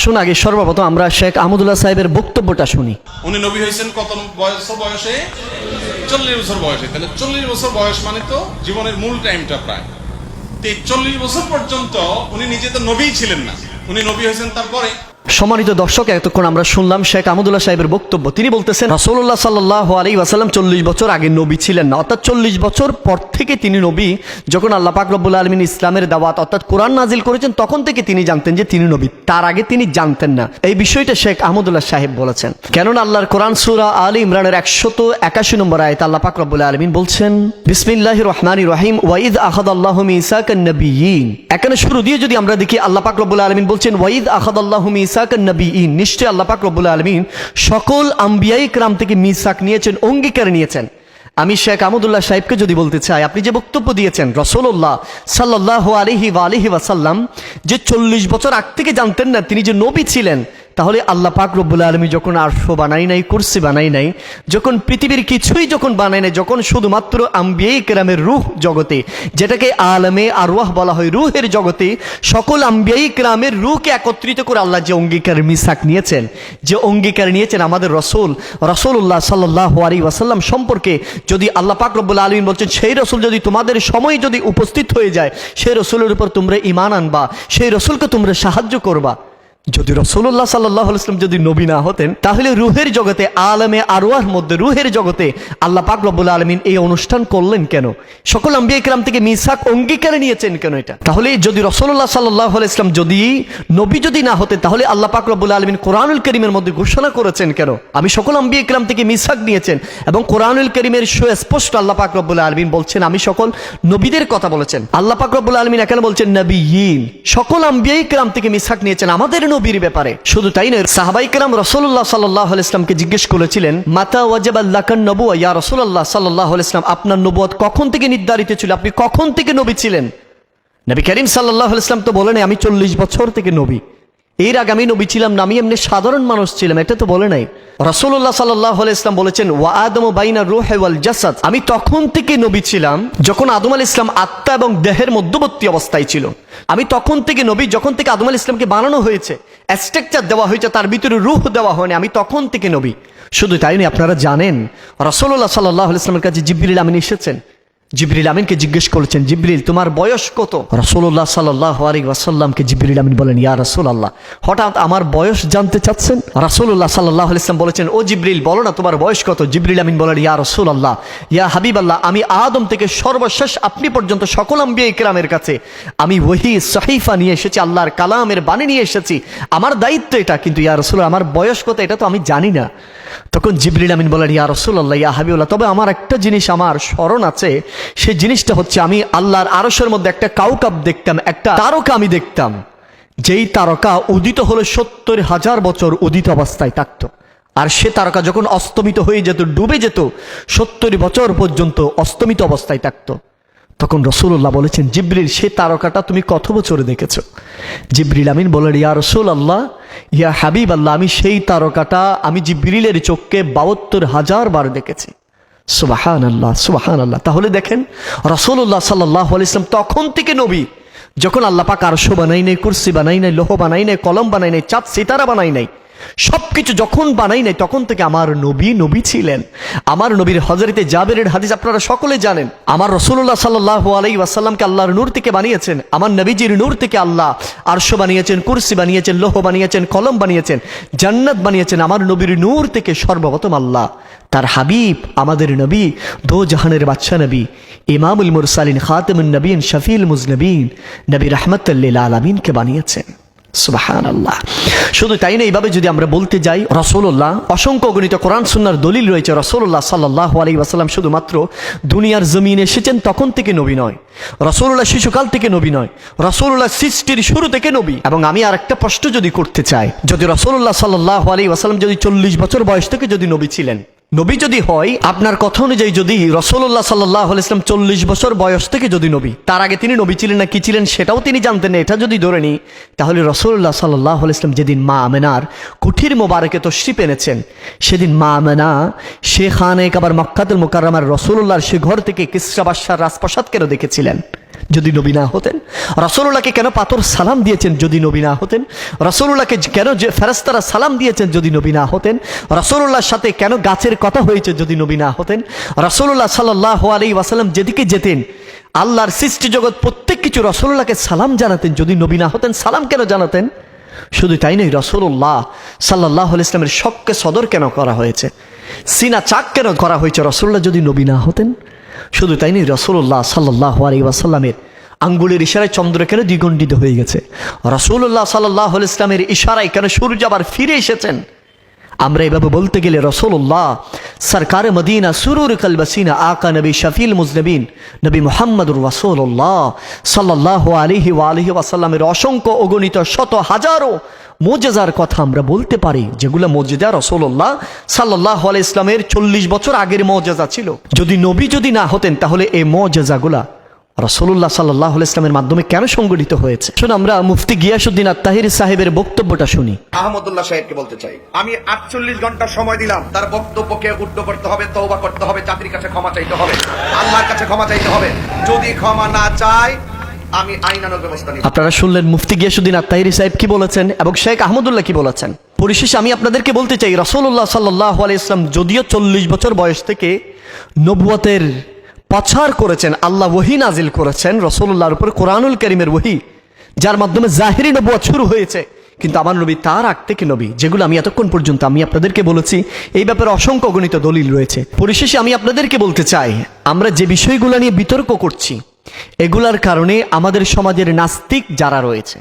আসুন আগে সর্বপ্রথম আমরা শেখ আহমদুল্লাহ সাহেবের বক্তব্যটা শুনি। উনি নবী হয়েছেন কত বয়স বয়সে? চল্লিশ বছর বয়সে। তাহলে চল্লিশ বছর বয়স মানে তো জীবনের মূল টাইমটা প্রায়। তো চল্লিশ বছর পর্যন্ত উনি নিজে তো নবীই ছিলেন না। উনি নবী হয়েছেন তারপরে। সম্মানিত দর্শক, এতক্ষণ আমরা শুনলাম শেখ আহমদুল্লাহ সাহেবের বক্তব্য। তিনি বলতেছেন রসুল্লাহ সাল্লাহ আলী ওয়াসাল্লাম চল্লিশ বছর আগে নবী ছিলেন না। অর্থাৎ চল্লিশ বছর পর থেকে তিনি নবী। যখন আল্লাহ পাক রব্বুল আলমিন ইসলামের দাওয়াত, অর্থাৎ কোরআন নাজিল করেছেন, তখন থেকে তিনি জানতেন যে তিনি নবী। তার আগে তিনি জানতেন না। এই বিষয়টা শেখ আহমদুল্লাহ সাহেব বলেছেন। কেননা আল্লাহর কোরআন সুরা আলী ইমরানের একশত একাশি নম্বর আয়ত আল্লাহ পাক রব্বুল আলমিন বলছেন বিসমিল্লাহ রহমান রহিম ওয়াইদ আহাদ আল্লাহ ইসাক নবীন এখানে শুরু দিয়ে যদি আমরা দেখি, আল্লাহ পাক রব্বুল আলমিন বলছেন ওয়াইদ আহাদ আল্লাহ ইসাক নবী নিশ্চয় রব্বুল আলমিন সকল আম্বিয়াই ক্রাম থেকে মিসাক নিয়েছেন, অঙ্গীকার নিয়েছেন। আমি শেখ আহমদুল্লাহ সাহেবকে যদি বলতে চাই, আপনি যে বক্তব্য দিয়েছেন রসুল্লাহ সাল্লাহ আলিহি বা আলিহি ওয়াসাল্লাম, যে চল্লিশ বছর আগ থেকে জানতেন না তিনি যে নবী ছিলেন তাহলে আল্লাহ পাক রব্বুল আলমী যখন আরশ বানাই নাই, কুরসি বানাই নাই, যখন পৃথিবীর কিছুই যখন বানাই নাই, যখন শুধুমাত্র আম্বিয়াই কেরামের রুহ জগতে, যেটাকে আলমে আরওয়াহ বলা হয় রুহের জগতে, সকল আম্বিয়াই কেরামের রুহকে একত্রিত করে আল্লাহ যে অঙ্গীকার মিসাক নিয়েছেন, যে অঙ্গীকার নিয়েছেন আমাদের রসুল রসুল্লাহ সাল্লাহ আলী ওয়াসাল্লাম সম্পর্কে যদি আল্লাহ পাক রব্বুল আলমিন বলছেন, সেই রসুল যদি তোমাদের সময় যদি উপস্থিত হয়ে যায়, সেই রসুলের উপর তোমরা ইমান আনবা, সেই রসুলকে তোমরা সাহায্য করবা। যদি রসুল্লাহ সাল্লাহ ইসলাম যদি নবী না হতেন, তাহলে রুহের জগতে, আলমে আরওয়ার মধ্যে রুহের জগতে আল্লাহ পাক রব্বুল আলমিন এই অনুষ্ঠান করলেন কেন? সকল আম্বিয়া ইকরাম থেকে মিসাক অঙ্গীকারে নিয়েছেন কেন এটা? তাহলে যদি রসুল্লাহ সাল্লাহ ইসলাম যদি নবী যদি না হতেন, তাহলে আল্লাহ পাক রব্বুল আলমিন কোরআনুল করিমের মধ্যে ঘোষণা করেছেন কেন? আমি সকল আম্বিয়া ইকরাম থেকে মিসাক নিয়েছেন এবং কোরআনুল করিমের সুস্পষ্ট আল্লাহ পাক রব্বুল আলমিন বলছেন, আমি সকল নবীদের কথা বলেছেন। আল্লাহ পাক রব্বুল আলমিন এখানে বলছেন নবী ইন সকল আম্বিয়া ইকরাম থেকে মিসাক নিয়েছেন। আমাদের নবীর ব্যাপারে। শুধু তাই নয়, সাহাবাই কেরাম রসুল্লাহ সাল্লাহ ইসলামকে জিজ্ঞেস করেছিলেন, মাতা ওয়াজেব আল্লাকান নবু ইয়া রসুল্লাহ সাল্লাহ ইসলাম আপনার নবুয় কখন থেকে নির্ধারিত ছিল? আপনি কখন থেকে নবী ছিলেন? নবী করিম সাল্লাহ ইসলাম তো বলেন আমি চল্লিশ বছর থেকে নবী। এর আগে আমি নবী ছিলাম না, আমি এমনি সাধারণ মানুষ ছিলাম, এটা তো বলে নাই। রসুল্লাহ সাল্লাহ ইসলাম বলেছেন, ওয়া আদম বাইনা রুহ ওয়াল জাসাদ। আমি তখন থেকে নবী ছিলাম, যখন আদম আল ইসলাম আত্মা এবং দেহের মধ্যবর্তী অবস্থায় ছিল। আমি তখন থেকে নবী, যখন থেকে আদম আল ইসলামকে বানানো হয়েছে স্ট্রাকচার দেওয়া হয়েছে, তার ভিতরে রুহ দেওয়া হয়নি, আমি তখন থেকে নবী। শুধু তাই আপনারা জানেন রসুল্লাহ সাল্লাহ ইসলামের কাছে জিব্রিল আমিন এসেছেন। জিবরিল আমিনকে জিজ্ঞেস করেছেন, জিবরিল, তোমার বয়স কত? রসুল্লাহ সাল্লাহ আলী ওয়াসাল্লামকে জিবরিল আমিন বলেন, ইয়া রসুল আল্লাহ হঠাৎ আমার বয়স জানতে চাচ্ছেন? রাসুল্লাহ সাল্লাহ ইসলাম বলেছেন, ও জিবরিল, বলো না তোমার বয়স কত? জিবরিল আমিন বলেন, ইয়া রসুল আল্লাহ ইয়া হাবিব আল্লাহ আমি আদম থেকে সর্বশেষ আপনি পর্যন্ত সকল আম্বিয়া ইকরামের কাছে। আমি ওহি সাহিফা নিয়ে এসেছি, আল্লাহর কালামের বাণী নিয়ে এসেছি। আমার দায়িত্ব এটা, কিন্তু ইয়া রসুল আমার বয়স কত এটা তো আমি জানি না। তখন জিবরিল আমিন বলেন, ইয়া রসুল্লাহ ইয়া হাবিবুল্লাহ, তবে আমার একটা জিনিস, আমার স্মরণ আছে সেই জিনিসটা হচ্ছে আমি আল্লাহর আরসের মধ্যে একটা কাউকাপ দেখতাম, একটা তারকা আমি দেখতাম, যেই তারকা উদিত হলে সত্তর হাজার বছর উদিত অবস্থায় থাকতো। আর সে তারকা যখন অস্তমিত হয়ে যেত, ডুবে যেত, সত্তর বছর পর্যন্ত অস্তমিত অবস্থায় থাকতো। তখন রসুল্লাহ বলেছেন, জিব্রিল, সে তারকাটা তুমি কত বছরে দেখেছ? জিব্রিল আমিন বলেন, ইয়া রসুল আল্লাহ ইয়া হাবিব আল্লাহ আমি সেই তারকাটা আমি জিব্রিলের চোখকে বাহাত্তর হাজার বার দেখেছি। সুবাহান আল্লাহ সুবাহান আল্লাহ তাহলে দেখেন রসুল্লাহ সাল্লাহ ইসলাম তখন থেকে নবী। যখন আল্লাহ পাক আরশো বানাই নাই, কুর্সি বানাই নাই, লোহ বানাই নাই, কলম বানাই নাই, চাঁদ, সিতারা বানাই নাই সবকিছু যখন বানাই নাই, তখন থেকে আমার নবী নবী ছিলেন। আমার নবীর হজরতে জাবেরের হাদিস আপনারা সকলে জানেন। আমার রসুল্লাহ সাল্লাহ আলাই ওয়াসাল্লামকে আল্লাহর নূর থেকে বানিয়েছেন। আমার নবীজির নূর থেকে আল্লাহ আরশো বানিয়েছেন, কুরসি বানিয়েছেন, লোহ বানিয়েছেন, কলম বানিয়েছেন, জান্নাত বানিয়েছেন। আমার নবীর নূর থেকে সর্বপ্রথম আল্লাহ। তার হাবিব, আমাদের নবী, দো জাহানের বাচ্চা নবী, ইমামুল মুরসালিন, খাতেমুন নবীন শফিল মুজনবীন, নবী রহমতুল্লিল আলমিনকে বানিয়েছেন। শুধু তাই না, এইভাবে যদি আমরা বলতে যাই রসুল্লাহ অসংখ্য গণিত কোরআন সুন্নার দলিল রয়েছে রসুল্লাহ সাল্লাহ আলী ওয়াসাল্লাম শুধুমাত্র দুনিয়ার জমিন এসেছেন তখন থেকে নবী নয় রসুল্লাহ শিশুকাল থেকে নবী নয় রসুল্লাহ সৃষ্টির শুরু থেকে নবী। এবং আমি আর একটা প্রশ্ন যদি করতে চাই, যদি রসুল্লাহ সাল্লাহ আলী ওয়াসাল্লাম যদি চল্লিশ বছর বয়স থেকে যদি নবী ছিলেন নবী যদি হয়, আপনার কথা অনুযায়ী যদি রসল্লাহ সাল্লাহ ইসলাম চল্লিশ বছর বয়স থেকে যদি নবী, তার আগে তিনি নবী ছিলেন না, কি ছিলেন সেটাও তিনি জানতেন না, এটা যদি ধরে নিই, তাহলে রসল্লাহ সাল্লাহ ইসলাম যেদিন মা আমেনার কুঠির মোবারকে তশ্রিপ এনেছেন, সেদিন মা আমেনা সে খানে আবার মক্কাতুল মোকাররমার রসুল্লাহর সে ঘর থেকে কিসরা বাদশার রাজপ্রসাদ কেন দেখেছিলেন। যদি নবী না হতেন? রসুল্লাহকে কেন পাথর সালাম দিয়েছেন যদি নবী না হতেন? রসুল্লাহকে কেন ফেরাস্তারা সালাম দিয়েছেন যদি নবী না হতেন? রসুল্লাহর সাথে কেন গাছের কথা হয়েছে যদি নবী না হতেন? রসুল্লাহ সাল্লাহ আলী ওয়াসাল্লাম যেদিকে যেতেন, আল্লাহর সৃষ্টি জগৎ প্রত্যেক কিছু রসুল্লাহকে সালাম জানাতেন যদি নবী না হতেন, সালাম কেন জানাতেন? শুধু তাই নয় রসুল্লাহ সাল্লাহ ইসলামের শখকে সদর কেন করা হয়েছে? সিনা চাক কেন করা হয়েছে? রসুল্লাহ যদি নবী না হতেন শুধু তাই নেই রসুল্লাহ সাল্লাহ আলী আঙ্গুলের ইশারায় চন্দ্র কেন দ্বিগণ্ডিত হয়ে গেছে? রসুল্লাহ সাল্লাহ ইসলামের ইশারায় কেন সূর্য আবার ফিরে এসেছেন? আমরা এভাবে বলতে গেলে রসুল্লাহ সরকার মদিনা, সুরুর কলবসিনা আকা নবী শফিল মুজনবিন, নবী মোহাম্মদুর রসুল্লাহ সাল্লাহ আলিহি আলিহি ওয়াসাল্লামের অসংখ্য অগণিত শত হাজারো মোজেজার কথা আমরা বলতে পারি, যেগুলো মজেজা রসুল্লাহ সাল্লাহ আলাই ইসলামের চল্লিশ বছর আগের মজেজা ছিল। যদি নবী যদি না হতেন, তাহলে এই মজেজাগুলা রসুল্লাহ সাল্লাহ ইসলামের মাধ্যমে কেন সংগঠিত হয়েছে? শুনুন আমরা মুফতি গিয়াসুদ্দিন আত্তাহির সাহেবের বক্তব্যটা শুনি। আহমদুল্লাহ সাহেবকে বলতে চাই। আমি আটচল্লিশ ঘণ্টা সময় দিলাম। তার বক্তব্যকে উড্ড করতে হবে তৌবা করতে হবে চাকরির কাছে ক্ষমা চাইতে হবে আল্লাহর কাছে ক্ষমা চাইতে হবে। যদি ক্ষমা না চায় আমি আইনানুগ ব্যবস্থা নিব। আপনারা শুনলেন মুফতি গিয়াসুদ্দিন আত্তাহিরি সাহেব কি বলেছেন এবং শেখ আহমদুল্লাহ কি বলেছেন? পরিশেষে আমি আপনাদেরকে বলতে চাই রসুল্লাহ সাল্লাহ আলাইসলাম যদিও চল্লিশ বছর বয়স থেকে নবুয়তের প্রচার করেছেন, আল্লাহ ওহি নাজিল করেছেন রসুল্লাহর উপর কোরআনুল করিমের ওহি, যার মাধ্যমে জাহেরি নবুয়াত শুরু হয়েছে। কিন্তু আমার নবী তার আগ থেকে নবী, যেগুলো আমি এতক্ষণ পর্যন্ত আমি আপনাদেরকে বলেছি, এই ব্যাপারে অসংখ্য গণিত দলিল রয়েছে। পরিশেষে আমি আপনাদেরকে বলতে চাই, আমরা যে বিষয়গুলো নিয়ে বিতর্ক করছি, এগুলার কারণে আমাদের সমাজের নাস্তিক যারা রয়েছে,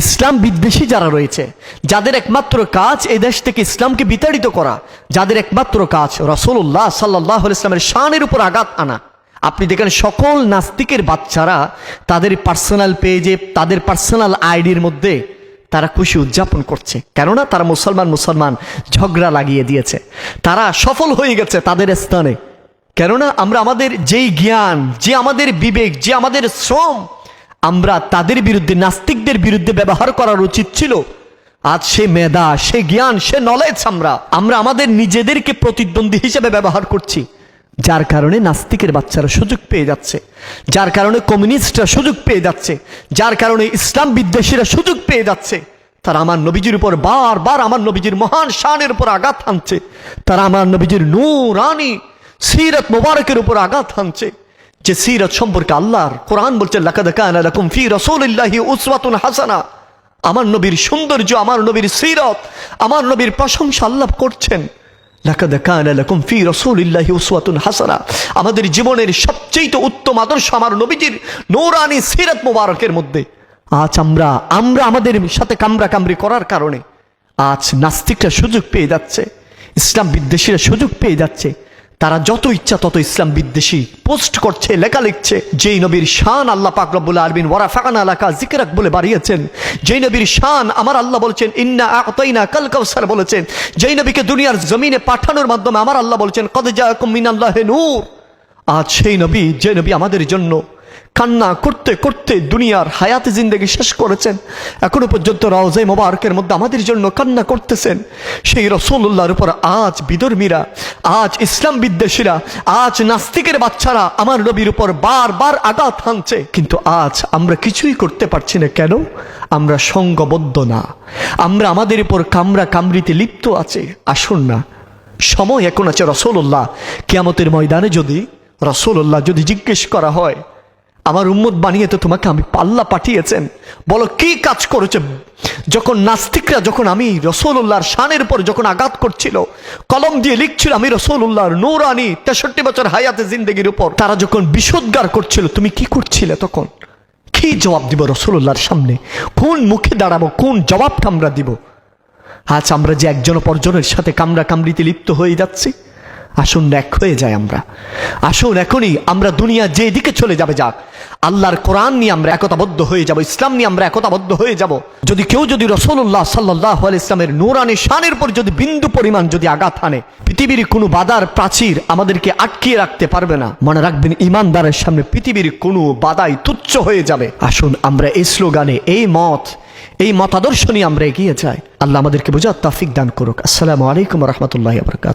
ইসলাম বিদ্বেষী যারা রয়েছে, যাদের একমাত্র কাজ এই দেশ থেকে ইসলামকে বিতাড়িত করা, যাদের একমাত্র কাজ রসুল্লাহ সাল্লাহ ইসলামের শানের উপর আঘাত আনা। আপনি দেখেন সকল নাস্তিকের বাচ্চারা তাদের পার্সোনাল পেজে তাদের পার্সোনাল আইডির মধ্যে তারা খুশি উদযাপন করছে। কেননা তারা মুসলমান মুসলমান ঝগড়া লাগিয়ে দিয়েছে। তারা সফল হয়ে গেছে তাদের স্থানে। কেননা আমরা আমাদের যেই জ্ঞান, যে আমাদের বিবেক, যে আমাদের শ্রম, আমরা তাদের বিরুদ্ধে, নাস্তিকদের বিরুদ্ধে ব্যবহার করার উচিত ছিল। আজ সে মেধা, সে জ্ঞান, সে নলেজ আমরা আমরা আমাদের নিজেদেরকে প্রতিদ্বন্দ্বী হিসেবে ব্যবহার করছি। যার কারণে নাস্তিকের বাচ্চারা সুযোগ পেয়ে যাচ্ছে। যার কারণে কমিউনিস্টরা সুযোগ পেয়ে যাচ্ছে। যার কারণে ইসলাম বিদ্বেষীরা সুযোগ পেয়ে যাচ্ছে। তারা আমার নবীজির উপর বারবার আমার নবীজির মহান শানের উপর আঘাত হানছে। তারা আমার নবীজির নূরানি সিরত মোবারকের উপর আঘাত হানছে। যে সিরত সম্পর্কে আল্লাহর কোরআন বলছে ফি রাসূলিল্লাহি উসওয়াতুন হাসানা। আমার নবীর সৌন্দর্য, আমার নবীর সিরত, আমার নবীর প্রশংসা আল্লাহ করছেন। আমাদের জীবনের সবচেয়ে উত্তম আদর্শ আমার নবীজির নূরানি সিরাত মুবারকের মধ্যে। আজ আমরা আমরা আমাদের সাথে কামরা কামড়ি করার কারণে আজ নাস্তিকরা সুযোগ পেয়ে যাচ্ছে, ইসলাম বিদ্বেষীরা সুযোগ পেয়ে যাচ্ছে তারা যত ইচ্ছা তত ইসলাম বিদ্বেষী পোস্ট করছে, লেখা লিখছে। যেই নবীর শান আল্লাহ পাক রব্বুল আরবিন ওরা ফাকানা এলাকা জিকিরাক বলে বাড়িয়েছেন। যেই নবীর শান আমার আল্লাহ বলছেন, ইন্না আকতাইনা কাল কৌসার বলেছেন। যেই নবীকে দুনিয়ার জমিনে পাঠানোর মাধ্যমে আমার আল্লাহ বলছেন, কদ জাআকুম আল্লাহ নূর। আজ সেই নবী, যে নবী আমাদের জন্য কান্না করতে করতে দুনিয়ার হায়াতে জিন্দগি শেষ করেছেন। এখনও পর্যন্ত রওজে মোবারকের মধ্যে আমাদের জন্য কান্না করতেছেন। সেই রসুল্লাহর উপর আজ বিধর্মীরা, আজ ইসলাম বিদ্বেষীরা, আজ নাস্তিকের বাচ্চারা আমার নবীর উপর বারবার আঘাত হানছে। কিন্তু আজ আমরা কিছুই করতে পারছি না। কেন? আমরা সঙ্গবদ্ধ না। আমরা আমাদের উপর কামরা কামড়িতে লিপ্ত আছে। আসুন না। সময় এখন আছে রসুল্লাহ কেয়ামতের ময়দানে যদি রসুল্লাহ যদি জিজ্ঞেস করা হয় আমার উম্মত বানিয়ে তো তোমাকে আমি পাল্লা পাঠিয়েছেন। বলো, কি কাজ করেছে? যখন নাস্তিকরা, যখন আমি রসুল্লাহর শানের উপর যখন আঘাত করছিল, কলম দিয়ে লিখছিল আমি রসুল্লাহর নৌরানি তেষট্টি বছর হায়াতে জিন্দগির উপর, তারা যখন বিষোদ্গার করছিল, তুমি কি করছিলে তখন? কি জবাব দিব রসুল্লাহর সামনে? কোন মুখে দাঁড়াবো, কোন জবাবটা আমরা দিব? আজ আমরা যে একজন অপরজনের সাথে কামড়া কামড়িতে লিপ্ত হয়ে যাচ্ছি আসুন এক হয়ে যায় আমরা। আসুন এখনই আমরা দুনিয়া যে দিকে চলে যাবে যাক। আল্লাহর কোরআন নিয়ে আমরা একতাবদ্ধ হয়ে যাব, ইসলাম নিয়ে আমরা একতাবদ্ধ হয়ে যাব। যদি কেউ যদি রসুল্লাহ সাল্লাহ ইসলামের নূরানি শানের পর যদি বিন্দু পরিমাণ যদি আঘাত আনে পৃথিবীর কোনো বাধার প্রাচীর আমাদেরকে আটকিয়ে রাখতে পারবে না। মনে রাখবেন ইমানদারের সামনে পৃথিবীর কোনো বাধাই তুচ্ছ হয়ে যাবে। আসুন আমরা এই স্লোগানে, এই মত, এই মতাদর্শ নিয়ে আমরা এগিয়ে যাই। আল্লাহ আমাদেরকে বোঝার তাফিক দান করুক। আসসালামু আলাইকুম রহমতুল্লাহ বরকাত